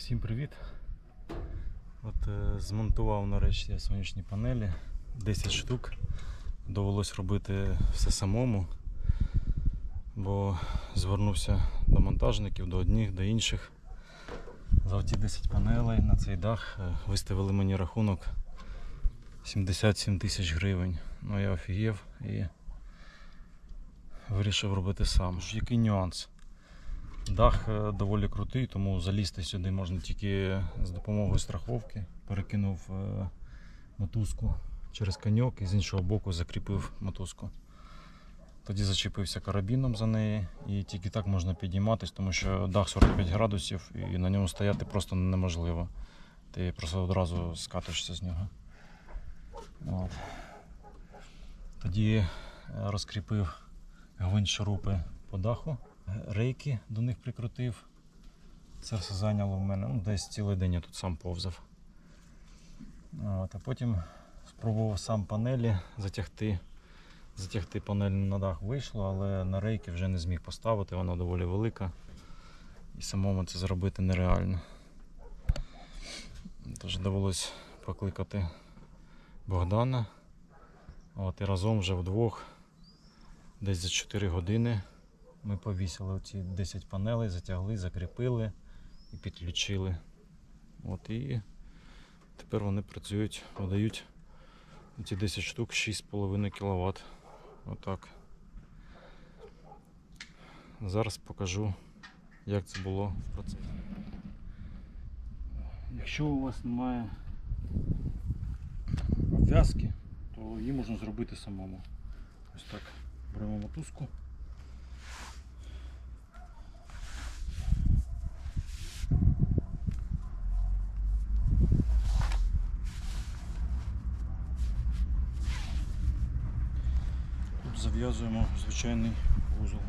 Всім привіт! От е, змонтував нарешті сонячні панелі 10 штук. Довелось робити все самому, бо звернувся до монтажників, до одних, до інших. За ті 10 панелей на цей дах е, виставили мені рахунок 77 тисяч гривень. Ну я офігів і вирішив робити сам. Який нюанс? Дах е, доволі крутий, тому залізти сюди можна тільки з допомогою страховки. Перекинув е, мотузку через каньок і з іншого боку закріпив мотузку. Тоді зачепився карабіном за неї і тільки так можна підійматись, тому що дах 45 градусів і на ньому стояти просто неможливо. Ти просто одразу скатишся з нього. От. Тоді е, розкріпив гвинт шурупи по даху рейки до них прикрутив. Це все зайняло в мене ну, десь цілий день я тут сам повзав. От, а потім спробував сам панелі затягти. Затягти панель на дах вийшло, але на рейки вже не зміг поставити, вона доволі велика. І самому це зробити нереально. Тож довелось покликати Богдана. От, і разом вже вдвох, десь за 4 години ми повісили оці 10 панелей, затягли, закріпили і підключили. От і тепер вони працюють, видають ці 10 штук 6,5 кВт. Отак. Зараз покажу, як це було в процесі. Якщо у вас немає обв'язки, то її можна зробити самому. Ось так. Беремо мотузку. Тут зав'язуємо звичайний вузол.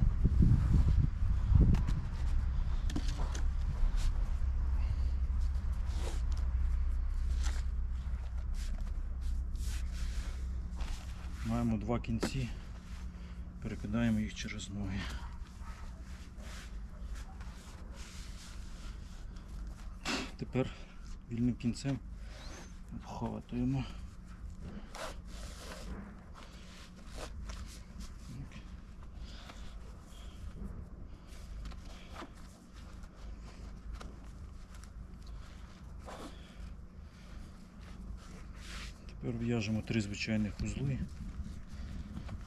Маємо два кінці, перекидаємо їх через ноги. Тепер вільним кінцем обхватуємо. В'яжемо три звичайних узли.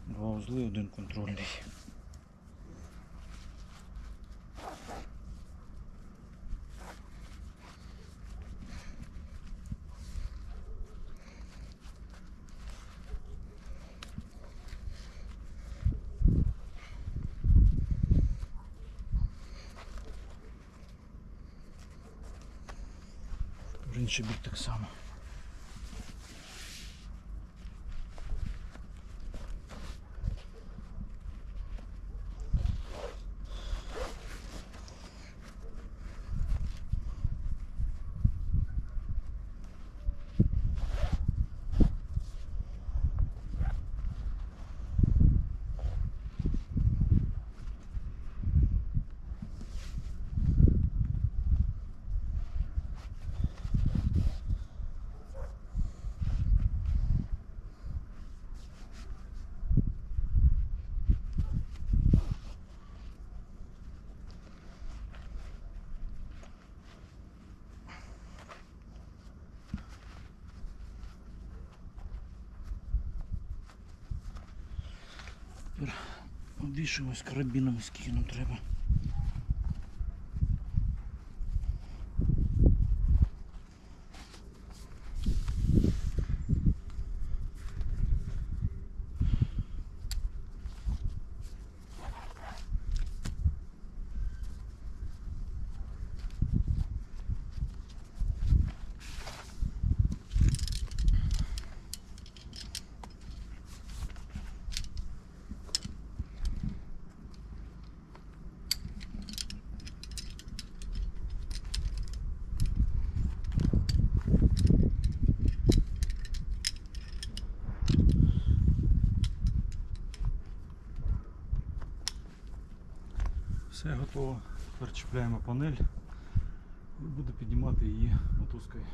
Два узли, один контрольний. В інший так само. Тепер Обвішуємось карабіном, скільки нам треба. Все готово. Тепер чіпляємо панель І буду піднімати її мотузкою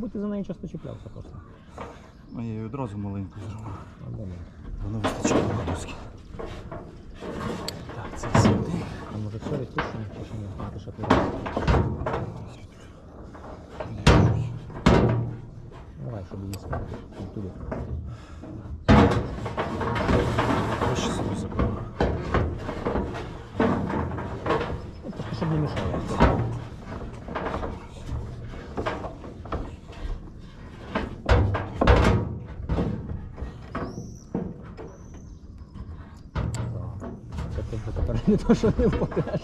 Мабуть, ти за неї часто чіплявся просто. А я її одразу маленьку зробив. Добре. Воно вистачає мотузки. Це сюди. А може все відпущено, чи ще ні? А, ти ще тут. Давай, щоб її спати. Туди. Ось собі заберу. Ну, Просто щоб не мішало. Тепер не то, що не впадеш.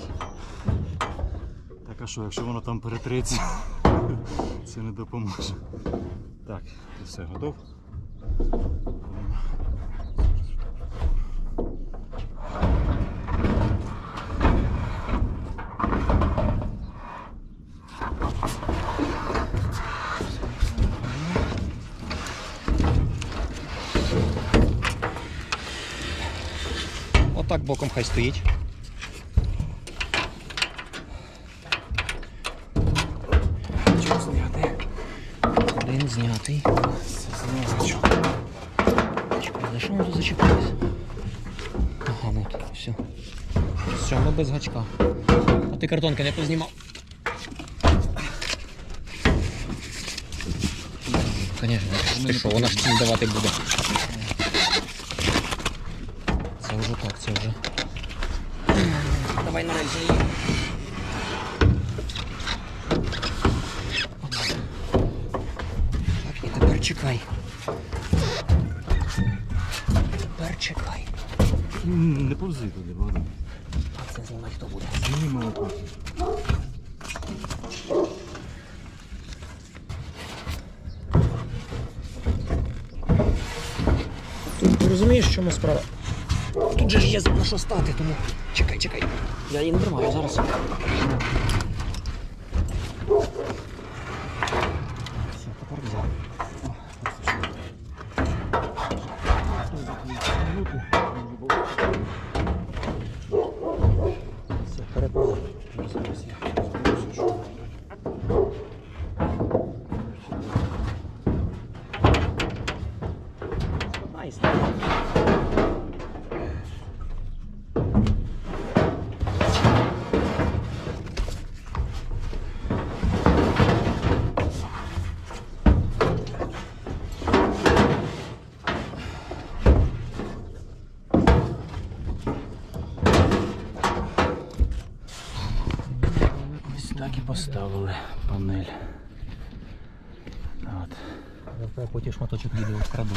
Так, а що, якщо воно там перетреться, це не допоможе. Так, ти все готов? Отак боком хай стоїть. Знятий. Знизу. Чекай, за що ми тут зачепились? Ага, ну от, все. Все, ми без гачка. А ти картонки не познімав. Звісно, ти що, вона ж цим давати буде. Це вже так, це вже. Давай на рельси чекай. Тепер чекай. Не повзи туди, Богдан. А це знімати хто буде? Зніми молоко. Ти розумієш, в чому справа? Тут же ж є на що стати, тому чекай, чекай. Я її не тримаю зараз. Все, тепер взяв. Все, перепало. Найс. Ось так і поставили панель. От. Я потім шматочок відео вкраду.